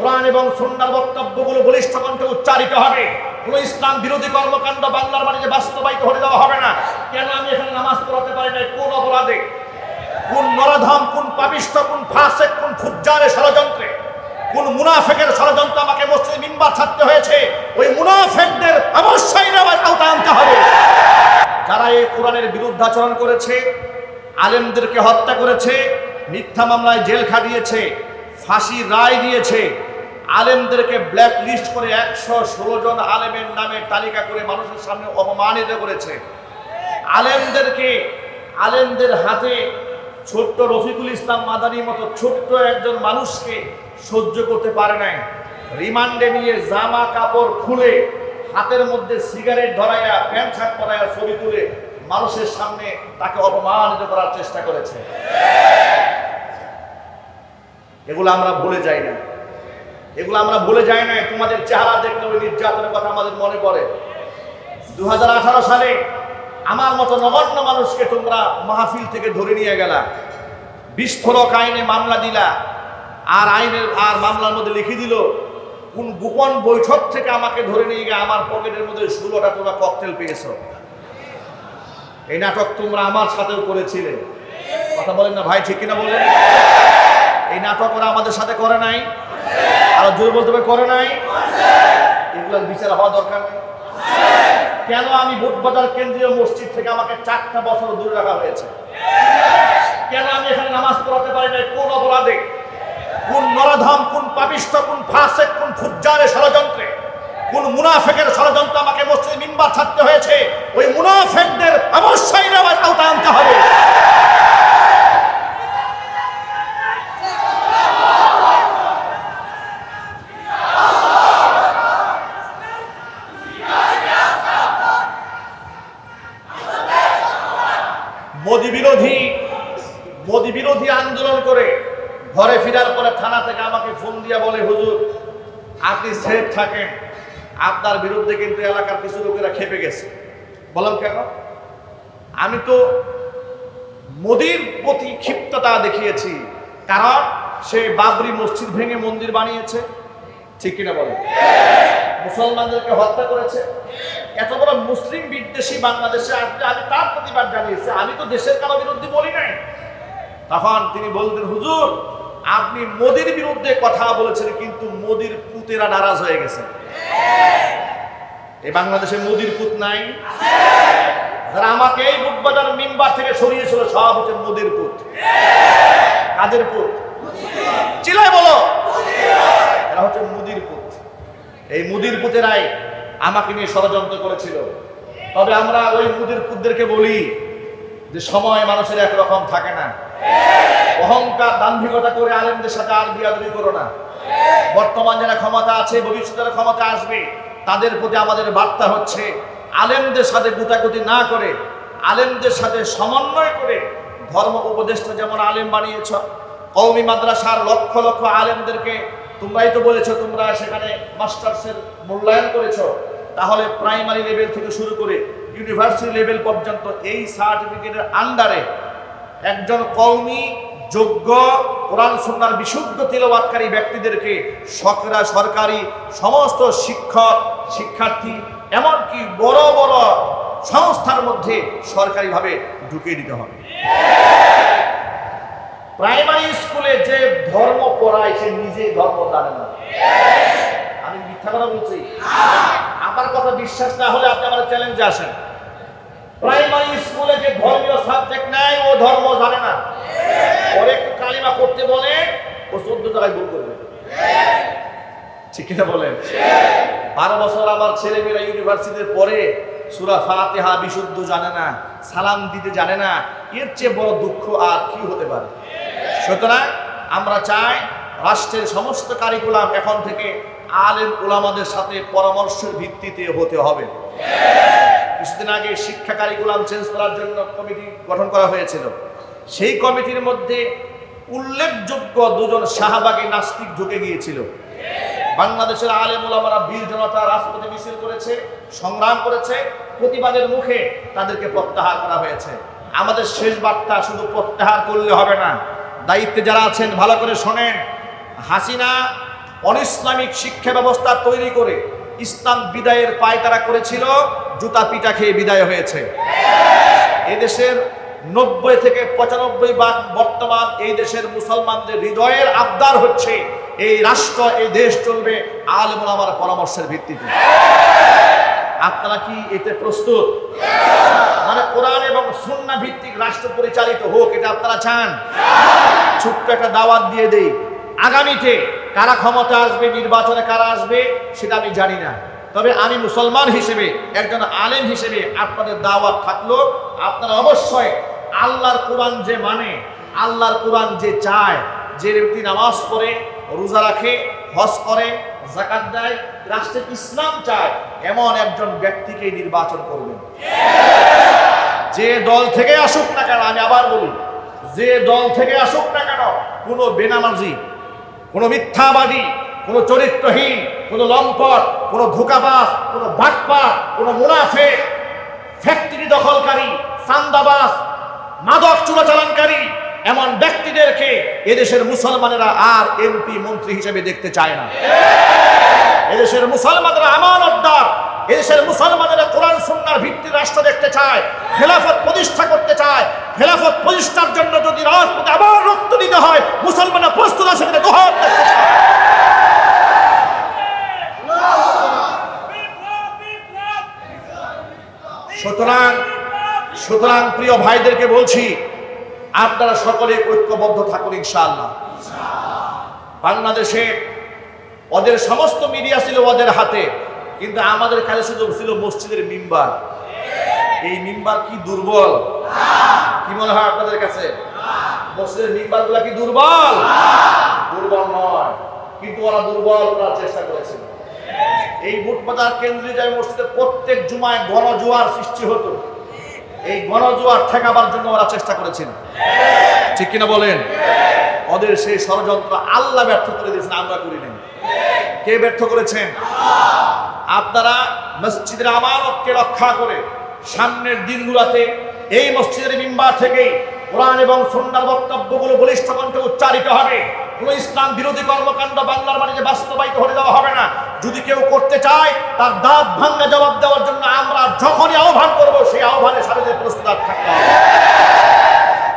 কোরআন এবং সুন্নার বক্তব্যগুলো বলিষ্ঠ কণ্ঠে উচ্চারিত হবে। কোন ইসলাম বিরোধী কর্মকাণ্ড বাংলার বাড়িতে বাস্তবায়িত হতে দেওয়া হবে না। কেন আমি এখানে নামাজ পড়াতে পারি না কোন অপরাধে? কোন নরধাম, কোন পাপিষ্ঠ, কোন ফাসেক, কোন ফুজ্জারে ষড়যন্ত্রে? কোন মুনাফেকের ষড়যন্ত্র আমাকে মসজিদ মিম্বার ছাড়তে হয়েছে? ওই মুনাফেকদের অবশ্যই আওতা আনতে হবে। যারা এই কোরআনের বিরুদ্ধাচরণ করেছে, আলেমদেরকে হত্যা করেছে, মিথ্যা মামলায় জেল খাটিয়েছে ফাঁসি রায় দিয়েছে আলেমদেরকে ব্ল্যাক লিস্ট করে একশো ষোলো জন আলেমের নামে তালিকা করে মানুষের সামনে অপমানিত করেছে। আলেমদেরকে, আলেমদের হাতে ছোট্ট রফিকুল ইসলাম মাদানির মতো ছোট্ট একজন মানুষকে সহ্য করতে পারে নাই। রিমান্ডে নিয়ে জামা কাপড় খুলে হাতের মধ্যে সিগারেট ধরাইয়া, প্যান্ট শার্ট পরাইয়া ছবি তুলে মানুষের সামনে তাকে অপমানিত করার চেষ্টা করেছে। এগুলো আমরা ভুলে যাই না। এগুলো আমরা বলে যাই না তোমাদের চেহারা দেখলে ওই নির্যাতনের কথা আমাদের মনে পড়ে। দু হাজার আঠারো সালে আমার মতো নগণ্য মানুষকে তোমরা মাহফিল থেকে ধরে নিয়ে গেলা। বিস্ফোরক আইনে মামলা দিলা, আর আইনের, আর মামলার মধ্যে লিখে দিল, কোন গোপন বৈঠক থেকে আমাকে ধরে নিয়ে গিয়ে আমার পকেটের মধ্যে ষোলোটা তোমরা ককটেল পেয়েছ। এই নাটক তোমরা আমার সাথেও করেছিলে। কথা বলেন না ভাই, ঠিক কিনা বলেন? এই নাটক ওরা আমাদের সাথে করে নাই। জোরে বলতে হবে, করে নাই? এগুলোর বিচার হওয়া দরকার নেই। কেন আমি বুটবাজার কেন্দ্রীয় মসজিদ থেকে আমাকে চারটা বছর দূরে রাখা হয়েছে? কেন আমি এখানে নামাজ পড়াতে পারি না কোন অপরাধে? কোন নরধাম, কোন পাপিষ্ঠ, কোন ফাসেক, কোন ষড়যন্ত্রে? কোন মুনাফেকের ষড়যন্ত্র আমাকে মসজিদ মিম্বার ছাড়তে হয়েছে? ওই মুনাফেকদের অবশ্যই নেওয়ার আওতা আনতে হবে মোদি বিরোধী মোদি বিরোধী আন্দোলন করে ঘরে ফেরার পরে থানা থেকে আমাকে ফোন দিয়া বলে, হুজুর, আপনি সেফ থাকেন। আপনার বিরুদ্ধে কিন্তু এলাকার কিছু লোকেরা খেপে গেছে। বললাম কেন? আমি তো মোদির প্রতি ক্ষিপ্ততা দেখিয়েছি। কারণ সে বাবরি মসজিদ ভেঙে মন্দির বানিয়েছে। ঠিক কিনা বলেন? মুসলমানদেরকে হত্যা করেছে। এত বড় মুসলিম বিদ্বেষী বাংলাদেশে আসলে আমি তার প্রতিবাদ জানিয়েছি। আমি তো দেশের কারও বিরুদ্ধে বলি নাই। তখন তিনি বলতেন, হুজুর, আপনি মোদির বিরুদ্ধে কথা বলেছেন, কিন্তু মোদির পুতেরা নারাজ হয়ে গেছে। এই বাংলাদেশে মোদির পুত নাই। যারা আমাকে এই বুকবাজার মিম্বার থেকে সরিয়েছিল, সব হচ্ছে মোদির পুত। কাদের পুত? চিলাই বলো। এরা হচ্ছে মুদির পুত। এই মুদির পুতেরাই আমাকে নিয়ে ষড়যন্ত্র করেছিল। তবে আমরা ওই মুদির পুতদেরকে বলি যে সময় মানুষের একরকম থাকে না। অহংকার দাম্ভিকতা করে আলেমদের সাথে আর বিয়াদবি করো না। বর্তমান যারা ক্ষমতা আছে ভবিষ্যতে যারা ক্ষমতা আসবে, তাদের প্রতি আমাদের বার্তা হচ্ছে আলেমদের সাথে গুতাগুতি না করে, আলেমদের সাথে সমন্বয় করে ধর্ম উপদেষ্টা যেমন আলেম বানিয়েছ কৌমি মাদ্রাসার লক্ষ লক্ষ আলেমদেরকে তোমরাই তো বলেছ, তোমরা সেখানে মাস্টার্সের মূল্যায়ন করেছ। তাহলে প্রাইমারি লেভেল থেকে শুরু করে ইউনিভার্সিটি লেভেল পর্যন্ত এই সার্টিফিকেটের আন্ডারে একজন কৌমি যোগ্য, কোরআন সুন্নার বিশুদ্ধ তেলাওয়াতকারী ব্যক্তিদেরকে সকরা সরকারি সমস্ত শিক্ষক, শিক্ষার্থী, এমনকি বড় বড় সংস্থার মধ্যে সরকারিভাবে ঢুকিয়ে দিতে হবে। প্রাইমারি স্কুলে যে ধর্ম পড়ায় সে নিজে ধর্ম জানে না। আমি মিথ্যা কথা বলছি? আমার কথা বিশ্বাস না হলে আপনি আমার চ্যালেঞ্জে আসেন। প্রাইমারি স্কুলে যে ধর্মীয় সাবজেক্ট নেয়, ও ধর্ম জানে না। পরে একটু কালিমা করতে বলে, ও চোদ্দ জায়গায় ভুল করবে। ঠিক কিনা বলেন? বারো বছর আমার ছেলেমেয়েরা ইউনিভার্সিটির পরে সুরা ফাতেহা বিশুদ্ধ জানে না, সালাম দিতে জানে না। এর চেয়ে বড় দুঃখ আর কি হতে পারে? সুতরাং আমরা চাই রাষ্ট্রের সমস্ত কারিকুলাম এখন থেকে আলেম ওলামাদের সাথে পরামর্শের ভিত্তিতে হতে হবে। কিছুদিন আগে শিক্ষা কারিকুলাম চেঞ্জ করার জন্য কমিটি গঠন করা হয়েছিল। সেই কমিটির মধ্যে উল্লেখযোগ্য দুজন শাহবাগে নাস্তিক ঢুকে গিয়েছিল। বাংলাদেশের আলেম ওলামারা বীর জনতা রাজপথে মিছিল করেছে, সংগ্রাম করেছে, প্রতিবাদের মুখে তাদেরকে প্রত্যাহার করা হয়েছে। আমাদের শেষ বার্তা শুধু প্রত্যাহার করলে হবে না। দায়িত্বে যারা আছেন, ভালো করে শোনেন। হাসিনা অনিসলামিক শিক্ষা ব্যবস্থা তৈরি করে ইসলাম বিদায়ের পায় তারা করেছিল, জুতা পিটা খেয়ে বিদায় হয়েছে। এদেশের নব্বই থেকে পঁচানব্বই ভাগ বর্তমান এই দেশের মুসলমানদের হৃদয়ের আবদার হচ্ছে, এই রাষ্ট্র, এই দেশ চলবে আলম আমার পরামর্শের ভিত্তিতে। আপনারা কি এতে প্রস্তুত? মানে কোরআন এবং সুন্না ভিত্তিক রাষ্ট্র পরিচালিত হোক, এটা আপনারা চান? ছোট্ট একটা দাওয়াত দিয়ে দেই। আগামীতে কারা ক্ষমতা আসবে, নির্বাচনে কারা আসবে, সেটা আমি জানি না। তবে আমি মুসলমান হিসেবে, একজন আলেম হিসেবে আপনাদের দাওয়াত থাকল, আপনারা অবশ্যই আল্লাহর কোরআন যে মানে আল্লাহর কোরআন যে চায়, যে ব্যক্তি নামাজ পড়ে, রোজা রাখে হজ করে, জাকাত দেয় রাষ্ট্রে ইসলাম চায়, এমন একজন ব্যক্তিকে নির্বাচন করবেন। যে দল থেকে আসুক না কেন, আমি আবার বলি, যে দল থেকে আসুক না কেন, কোনো বেনামাজি, কোনো মিথ্যাবাদী, কোনো চরিত্রহীন, কোনো লম্পট, কোনো ধোকাবাজ, কোনো বাটপার, কোনো মুনাফে, ফ্যাক্টরি দখলকারী সান্দাবাস মাদক চোরাচালানকারী এমন ব্যক্তিদেরকে এদেশের মুসলমানেরা আর এমপি মন্ত্রী হিসেবে দেখতে চায় না। এদেশের মুসলমানরা আমানতদার, এদেশের মুসলমানেরা কোরআন, সুন্নার ভিত্তি রাষ্ট্র দেখতে চায়, খেলাফত প্রতিষ্ঠা করতে চায়। খেলাফত প্রতিষ্ঠার জন্য যদি রাজপথে আবার রক্ত দিতে হয়, মুসলমানরা প্রস্তুত আছে কিনা দোহাত দেখতে সুতরাং সুতরাং প্রিয় ভাইদেরকে বলছি আপনারা সকলে ঐক্যবদ্ধ থাকুন, ইনশাআল্লাহ। বাংলাদেশে ওদের সমস্ত মিডিয়া ছিল ওদের হাতে, কিন্তু আমাদের কাছে শুধু ছিল মসজিদের মিম্বার। এই মিম্বার কি দুর্বল? কি মনে হয় আপনাদের কাছে? মসজিদের মিম্বারগুলা কি দুর্বল? দুর্বল নয়, কিন্তু ওরা দুর্বল করার চেষ্টা করেছিল এই বুটবাজার কেন্দ্রে জামে মসজিদে প্রত্যেক জুমায় গণজোয়ার সৃষ্টি হতো। এই গণজোয়ার ঠেকাবার জন্য ওরা চেষ্টা করেছেন। ঠিক কিনা বলেন? ওদের সেই ষড়যন্ত্র আল্লাহ ব্যর্থ করে দিয়েছেন, আমরা করি নাই। কে ব্যর্থ করেছেন? আপনারা মসজিদের আমানতকে রক্ষা করে সামনের দিনগুলোতে এই মসজিদের মিম্বার থেকেই কোরআন এবং সন্ন্যার বক্তব্যগুলো বলিষ্ঠ কণ্ঠে উচ্চারিত হবে। কোনো ইসলাম বিরোধী কর্মকাণ্ড বাংলার মাটিতে বাস্তবায়িত হতে দেওয়া হবে না। যদি কেউ করতে চায়, তার দাঁত ভাঙ্গা জবাব দেওয়ার জন্য আমরা যখনই আহ্বান করব, সেই আহ্বানে সাথে প্রস্তুত থাকতে হবে।